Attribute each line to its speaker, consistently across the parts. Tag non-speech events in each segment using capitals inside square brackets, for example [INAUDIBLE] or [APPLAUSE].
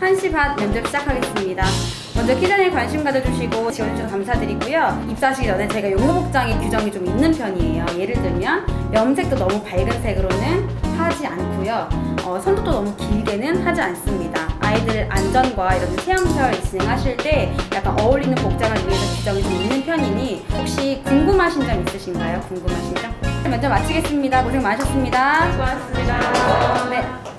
Speaker 1: 1시 반 면접 시작하겠습니다. 먼저 키전에 관심 가져주시고 지원해주셔서 감사드리고요. 입사하시기 전에 저희가 용도복장의 규정이 좀 있는 편이에요. 예를 들면 염색도 너무 밝은 색으로는 하지 않고요. 어, 선도도 너무 길게는 하지 않습니다. 아이들 안전과 이런 체험시설 진행하실 때 약간 어울리는 복장을 위해서 규정이 좀 있는 편이니 혹시 궁금하신 점 있으신가요? 궁금하신 점? 먼저 마치겠습니다. 고생 많으셨습니다.
Speaker 2: 수고하셨습니다.
Speaker 1: 네.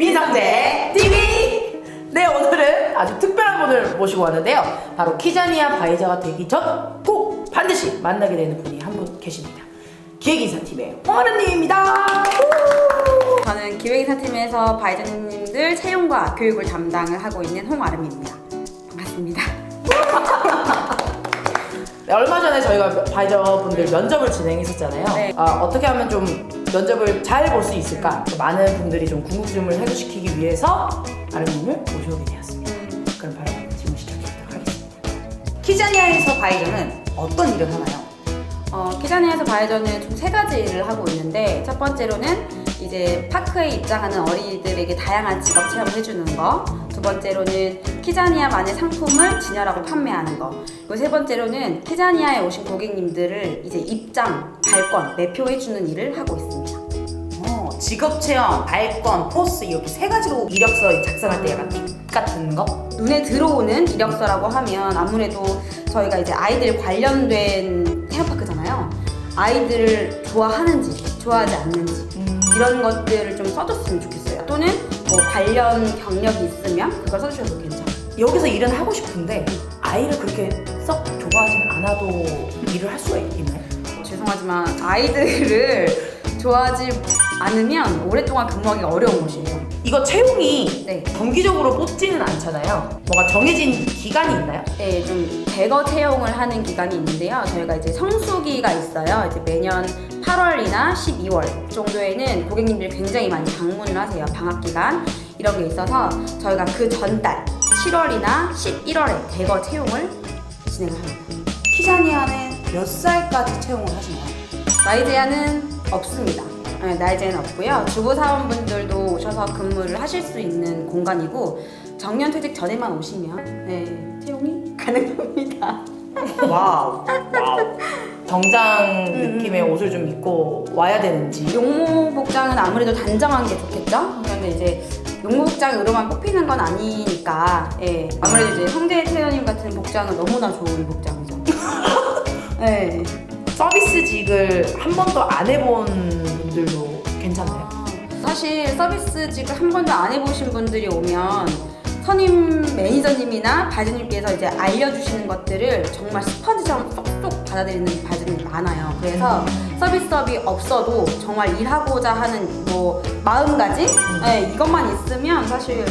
Speaker 2: 민성재 TV! 네, 오늘은 아주 특별한 분을 모시고 왔는데요. 바로 키자니아 바이저가 되기 전 꼭 반드시 만나게 되는 분이 한 분 계십니다. 기획인사팀의 홍아름님입니다.
Speaker 1: 저는 기획인사팀에서 바이저님들 채용과 교육을 담당을 하고 있는 홍아름입니다. 반갑습니다.
Speaker 2: 네, 얼마 전에 저희가 바이저 분들 면접을 진행했었잖아요.
Speaker 1: 네.
Speaker 2: 아, 어떻게 하면 좀 면접을 잘 볼 수 있을까? 많은 분들이 좀 궁금증을 해소시키기 위해서 아름님을 모셔오게 되었습니다. 그럼 바로 질문 시작해보도록 하겠습니다. 키자니아에서 바이저는 어떤 일을 하나요?
Speaker 1: 어, 키자니아에서 바이저는 총 세 가지 일을 하고 있는데 첫 번째로는 이제 파크에 입장하는 어린이들에게 다양한 직업 체험을 해주는 거. 두 번째로는 키자니아만의 상품을 진열하고 판매하는 거. 그리고 세 번째로는 키자니아에 오신 고객님들을 이제 입장, 발권, 매표해주는 일을 하고 있습니다.
Speaker 2: 어, 직업 체험, 발권, 포스 이렇게 세 가지로 이력서 작성할 때 약간 팁 같은 거?
Speaker 1: 눈에 들어오는 이력서라고 하면 아무래도 저희가 이제 아이들 관련된 테마파크잖아요. 아이들을 좋아하는지, 좋아하지 않는지 이런 것들을 좀 써줬으면 좋겠어요. 또는 뭐 관련 경력이 있으면 그걸 써주셔도 괜찮아요.
Speaker 2: 여기서 일은 하고 싶은데 아이를 그렇게 썩 좋아하진 않아도 일을 할 수가 있나요?
Speaker 1: 죄송하지만 아이들을 [LAUGHS] 좋아하지 않으면 오랫동안 근무하기가 어려운 곳이에요.
Speaker 2: 이거 채용이
Speaker 1: 네.
Speaker 2: 정기적으로 뽑지는 않잖아요. 뭐가 정해진 기간이 있나요?
Speaker 1: 네, 좀 대거 채용을 하는 기간이 있는데요. 저희가 이제 성수기가 있어요. 이제 매년 8월이나 12월 정도에는 고객님들이 굉장히 많이 방문을 하세요. 방학 기간 이런 게 있어서 저희가 그 전달 7월이나 11월에 대거 채용을 진행을 합니다.
Speaker 2: 키자니아는 몇 살까지 채용을 하시나요?
Speaker 1: 나이 제한은 없습니다. 네, 나이 제한 없고요. 주부 사원분들도 오셔서 근무를 하실 수 있는 공간이고 정년 퇴직 전에만 오시면 네, 채용이 [LAUGHS] 가능합니다.
Speaker 2: 와우. 와우. 정장 느낌의 옷을 좀 입고 와야 되는지.
Speaker 1: 용모 복장은 아무래도 단정한 게 좋겠죠? 그런데 이제 용모 복장으로만 뽑히는 건 아니니까 예. 아무래도 이제 성대 태연님 같은 복장은 너무나 좋은 복장이죠. 네. [LAUGHS]
Speaker 2: 서비스직을 한 번도 안 해본 분들도 괜찮나요?
Speaker 1: 사실 서비스직을 한 번도 안 해보신 분들이 오면 선임 매니저님이나 바지님께서 이제 알려주시는 것들을 정말 스펀지처럼 쏙쏙 받아들이는 바지님이 많아요. 그래서 서비스업이 없어도 정말 일하고자 하는 뭐 마음가짐 네, 이것만 있으면 사실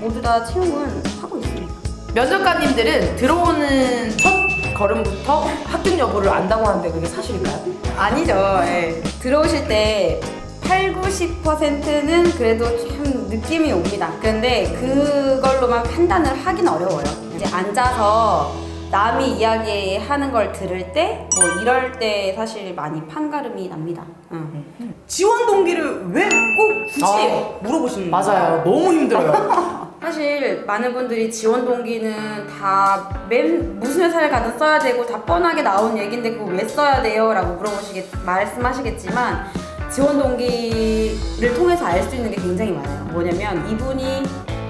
Speaker 1: 모두 다 채용은 하고 있습니다.
Speaker 2: 면접관님들은 들어오는 첫 걸음부터 합격 여부를 안다고 하는데 그게 사실일까요?
Speaker 1: 아니죠. 예. 들어오실 때 8, 90%는 그래도 참 느낌이 옵니다. 근데 그걸로만 판단을 하긴 어려워요. 이제 앉아서 남이 이야기하는 걸 들을 때 뭐 이럴 때 사실 많이 판가름이 납니다. 응.
Speaker 3: 지원 동기를 왜 꼭 굳이
Speaker 2: 아,
Speaker 3: 물어보시는
Speaker 2: 맞아요. 너무 힘들어요. [LAUGHS]
Speaker 1: 사실 많은 분들이 지원 동기는 다 맨, 무슨 회사를 가든 써야 되고 다 뻔하게 나온 얘긴데 그거 왜 써야 돼요? 라고 물어보시겠, 말씀하시겠지만 지원 동기를 통해서 알 수 있는 게 굉장히 많아요. 뭐냐면 이분이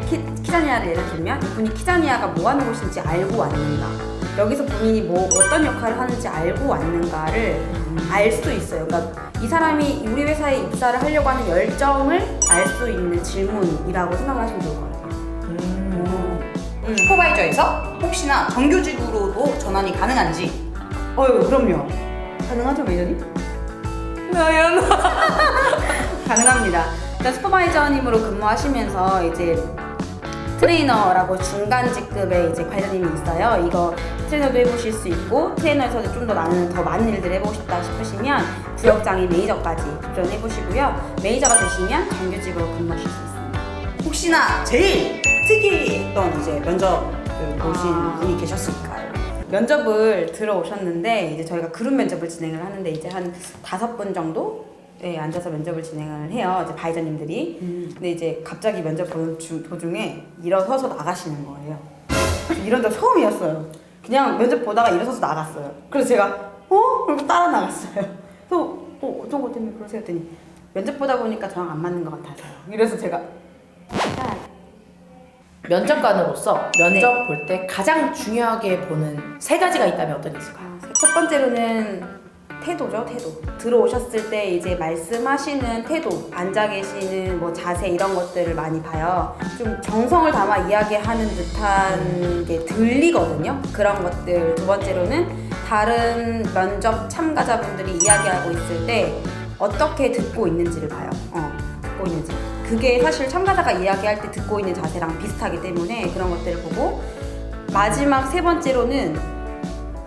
Speaker 1: 키, 키자니아를 예를 들면 이분이 키자니아가 뭐 하는 곳인지 알고 왔는가 여기서 본인이 뭐 어떤 역할을 하는지 알고 왔는가를 알 수 있어요. 그러니까 이 사람이 우리 회사에 입사를 하려고 하는 열정을 알 수 있는 질문이라고 생각을 하시면 좋을 것 같아요.
Speaker 3: 음, 슈퍼바이저에서 혹시나 정규직으로도 전환이 가능한지
Speaker 1: 어유 그럼요. 가능하죠 매니저님?
Speaker 3: 나연
Speaker 1: 가능합니다. [LAUGHS] 일단 슈퍼바이저님으로 근무하시면서 이제 트레이너라고 중간 직급의 이제 관련님이 있어요. 이거 트레이너도 해보실 수 있고 트레이너에서도 좀더 많은 더 많은 일들을 해보고 싶다 싶으시면 구역장의 매니저까지 도전해 보시고요. 매니저가 되시면 정규직으로 근무하실 수 있습니다.
Speaker 3: 혹시나 제일 특이했던 이제 면접 보신
Speaker 1: 아.
Speaker 3: 분이 계셨을까요?
Speaker 1: 면접을 들어오셨는데 이제 저희가 그룹 면접을 진행을 하는데 이제 한 다섯 분 정도 에 앉아서 면접을 진행을 해요. 이제 바이저님들이. 근데 이제 갑자기 면접 보는 중- 도중에 일어서서 나가시는 거예요. 이런 적 처음이었어요. 그냥 면접 보다가 일어서서 나갔어요. 그래서 제가 어? 그리고 따라 나갔어요. 그래서 어, 어떤 것 때문에 그러세요? 했더니 면접 보다 보니까 저랑 안 맞는 것 같아서요. 이래서 제가 아,
Speaker 2: 면접관으로서 면접
Speaker 1: 네.
Speaker 2: 볼때 가장 중요하게 보는 세 가지가 있다면 어떤 게 있을까요?
Speaker 1: 아, 첫 번째로는 태도죠, 태도. 들어오셨을 때 이제 말씀하시는 태도, 앉아 계시는 뭐 자세 이런 것들을 많이 봐요. 좀 정성을 담아 이야기하는 듯한 게 들리거든요. 그런 것들. 두 번째로는 다른 면접 참가자분들이 이야기하고 있을 때 어떻게 듣고 있는지를 봐요. 어, 듣고 있는지. 그게 사실 참가자가 이야기할 때 듣고 있는 자세랑 비슷하기 때문에 그런 것들을 보고 마지막 세 번째로는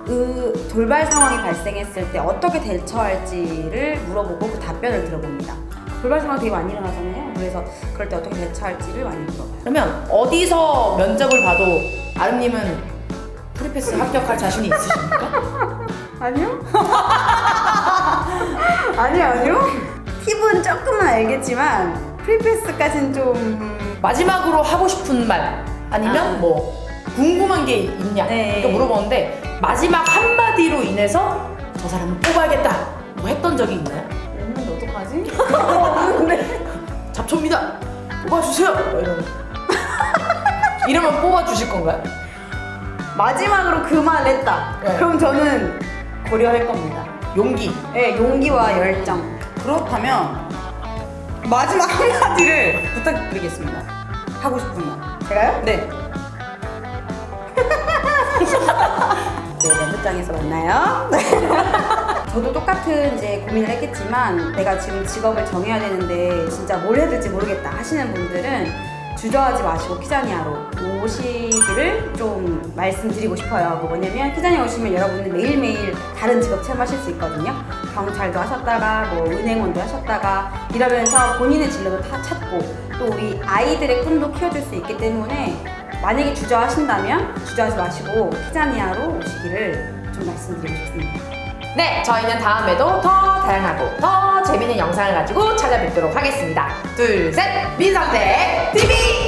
Speaker 1: 그 돌발 상황이 발생했을 때 어떻게 대처할지를 물어보고 그 답변을 들어봅니다. 돌발 상황 되게 많이 일어나잖아요. 그래서 그럴 때 어떻게 대처할지를 많이 물어봐요.
Speaker 2: 그러면 어디서 면접을 봐도 아름님은 프리패스 합격할 자신이 있으십니까? [LAUGHS]
Speaker 1: 아니요? [LAUGHS] 아니요, 아니요. 팁은 조금은 알겠지만 프리패스까지는 좀
Speaker 2: 마지막으로 하고 싶은 말 아니면
Speaker 1: 아.
Speaker 2: 뭐 궁금한 게 있냐
Speaker 1: 네.
Speaker 2: 이렇게 물어보는데 마지막 한마디로 인해서 저 사람은 뽑아야겠다 뭐 했던 적이 있나요?
Speaker 1: 없는데 어떡하지? [LAUGHS]
Speaker 2: 잡초입니다 뽑아주세요 뭐 이러면 이러면 뽑아주실 건가요?
Speaker 1: 마지막으로 그 말 했다.
Speaker 2: 네.
Speaker 1: 그럼 저는 고려할 겁니다.
Speaker 2: 용기
Speaker 1: 네, 용기와 열정.
Speaker 3: 그렇다면 마지막 한마디를 부탁드리겠습니다. 하고 싶은 말.
Speaker 1: 제가요?
Speaker 3: 네. [LAUGHS]
Speaker 1: 네, 면접장에서 만나요. [LAUGHS] 저도 똑같은 이제 고민을 했겠지만 내가 지금 직업을 정해야 되는데 진짜 뭘 해야 될지 모르겠다 하시는 분들은 주저하지 마시고 키자니아로 오시기를 좀 말씀드리고 싶어요. 그 뭐냐면 키자니아 오시면 여러분은 매일매일 다른 직업 체험하실 수 있거든요. 경찰도 하셨다가 뭐 은행원도 하셨다가 이러면서 본인의 진로도 다 찾고 또 우리 아이들의 꿈도 키워줄 수 있기 때문에 만약에 주저하신다면 주저하지 마시고 키자니아로 오시기를 좀 말씀드리고 싶습니다.
Speaker 2: 네 저희는 다음에도 더 다양하고 더 재밌는 영상을 가지고 찾아뵙도록 하겠습니다. 둘 셋. 민성대 TV